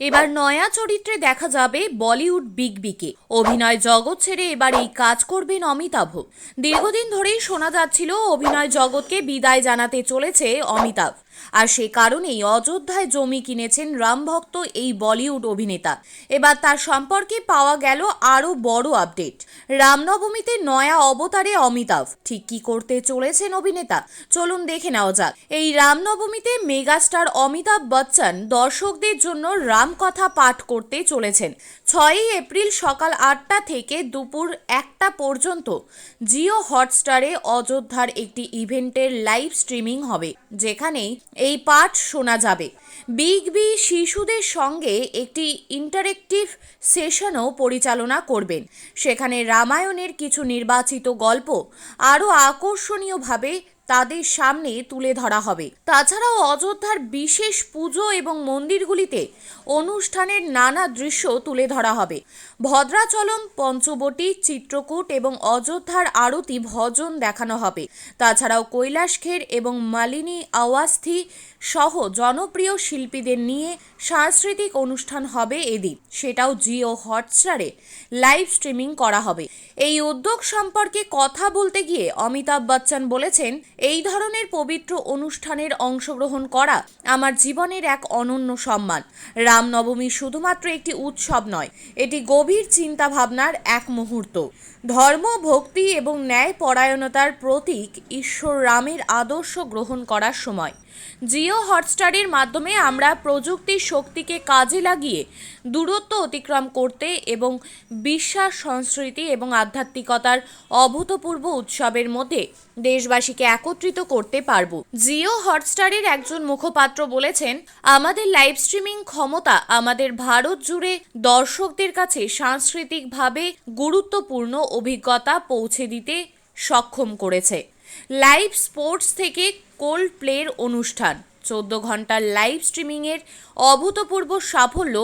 এবার নয়া চরিত্রে দেখা যাবে বলিউড বিগ বিকে। অভিনয় জগৎ ছেড়ে এবার এই কাজ করবেন অমিতাভ। দীর্ঘদিন ধরেই শোনা যাচ্ছিল অভিনয় জগৎকে বিদায় জানাতে চলেছে অমিতাভ। আর সে কারণেই অযোধ্যায় জমি কিনেছেন রামভক্ত এই বলিউড অভিনেতা। এবার তার সম্পর্কে পাওয়া গেল আরও বড় আপডেট। রামনবমীতে নয়া অবতারে অমিতাভ। ঠিক কি করতে চলেছেন অভিনেতা? চলুন দেখে নেওয়া যাক। এই রামনবমীতে মেগাস্টার অমিতাভ বচ্চন দর্শকদের জন্য রামকথা পাঠ করতে চলেছেন। ছয়ই এপ্রিল সকাল আটটা থেকে দুপুর একটা পর্যন্ত জিও হটস্টারে অযোধ্যার একটি ইভেন্টের লাইভ স্ট্রিমিং হবে যেখানে এই পাঠ শোনা যাবে। বিগ বি শিশুদের সঙ্গে একটি ইন্টারেক্টিভ সেশনও পরিচালনা করবেন। সেখানে রামায়ণের কিছু নির্বাচিত গল্প আরও আকর্ষণীয়ভাবে তাদের সামনে তুলে ধরা হবে। তাছাড়াও অযোধ্যার বিশেষ পুজো এবং মন্দিরগুলিতে অনুষ্ঠানের নানা দৃশ্য তুলে ধরা হবে। ভদ্রাচলম, পঞ্চবটি, চিত্রকূট এবং অযোধ্যার আরতি ভজন দেখানো হবে। তাছাড়াও কৈলাসখের এবং মালিনী আওয়াস্থি সহ জনপ্রিয় শিল্পীদের নিয়ে সাংস্কৃতিক অনুষ্ঠান হবে এদিন। সেটাও জিও হটস্টারে লাইভ স্ট্রিমিং করা হবে। এই উদ্যোগ সম্পর্কে কথা বলতে গিয়ে অমিতাভ বচ্চন বলেছেন এই ধরনের পবিত্র অনুষ্ঠানের অংশগ্রহণ করা আমার জীবনের এক অনন্য সম্মান। রামনবমী শুধুমাত্র একটি উৎসব নয়, এটি গভীর চিন্তা ভাবনার এক মুহূর্ত। ধর্ম, ভক্তি এবং ন্যায় পরায়ণতার প্রতীক ঈশ্বর রামের আদর্শ গ্রহণ করার সময়। জিও হটস্টারের মাধ্যমে আমরা প্রযুক্তির শক্তিকে কাজে লাগিয়ে দূরত্ব অতিক্রম করতে এবং বিশ্বাস, সংস্কৃতি এবং আধ্যাত্মিকতার অভূতপূর্ব উৎসবের মধ্যে দেশবাসীকে একত্রিত করতে পারব। জিও হটস্টারের একজন মুখপাত্র বলেছেন, আমাদের লাইভ স্ট্রিমিং ক্ষমতা আমাদের ভারত জুড়ে দর্শকদের কাছে সাংস্কৃতিকভাবে গুরুত্বপূর্ণ অভিজ্ঞতা পৌঁছে দিতে সক্ষম করেছে। লাইভ স্পোর্টস থেকে কোল্ড প্লের অনুষ্ঠান। চোদ্দ ঘণ্টার লাইভ স্ট্রিমিংয়ের অভূতপূর্ব সাফল্য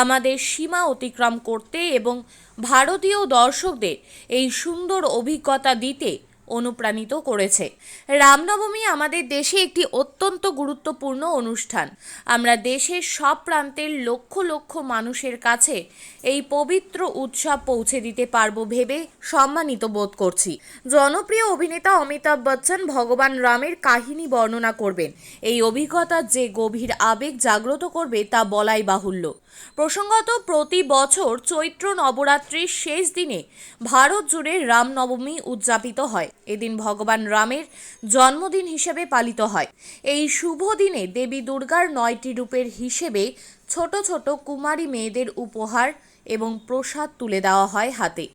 আমাদের সীমা অতিক্রম করতে এবং ভারতীয় দর্শকদের এই সুন্দর অভিজ্ঞতা দিতে অনুপ্রাণিত করেছে। রামনবমী আমাদের দেশে একটি অত্যন্ত গুরুত্বপূর্ণ অনুষ্ঠান। আমরা দেশের সব প্রান্তের লক্ষ লক্ষ মানুষের কাছে এই পবিত্র উৎসব পৌঁছে দিতে পারব ভেবে সম্মানিত বোধ করছি। জনপ্রিয় অভিনেতা অমিতাভ বচ্চন ভগবান রামের কাহিনী বর্ণনা করবেন। এই অভিজ্ঞতা যে গভীর আবেগ জাগ্রত করবে তা বলাই বাহুল্য। প্রসঙ্গত প্রতি বছর চৈত্র নবরাত্রির শেষ দিনে ভারত জুড়ে রামনবমী উদযাপিত হয়। এদিন ভগবান রামের জন্মদিন হিসেবে পালিত হয়। এই শুভ দিনে দেবী দুর্গার নয়টি রূপের হিসেবে ছোট ছোট কুমারী মেয়েদের উপহার এবং প্রসাদ তুলে দেওয়া হয় হাতে।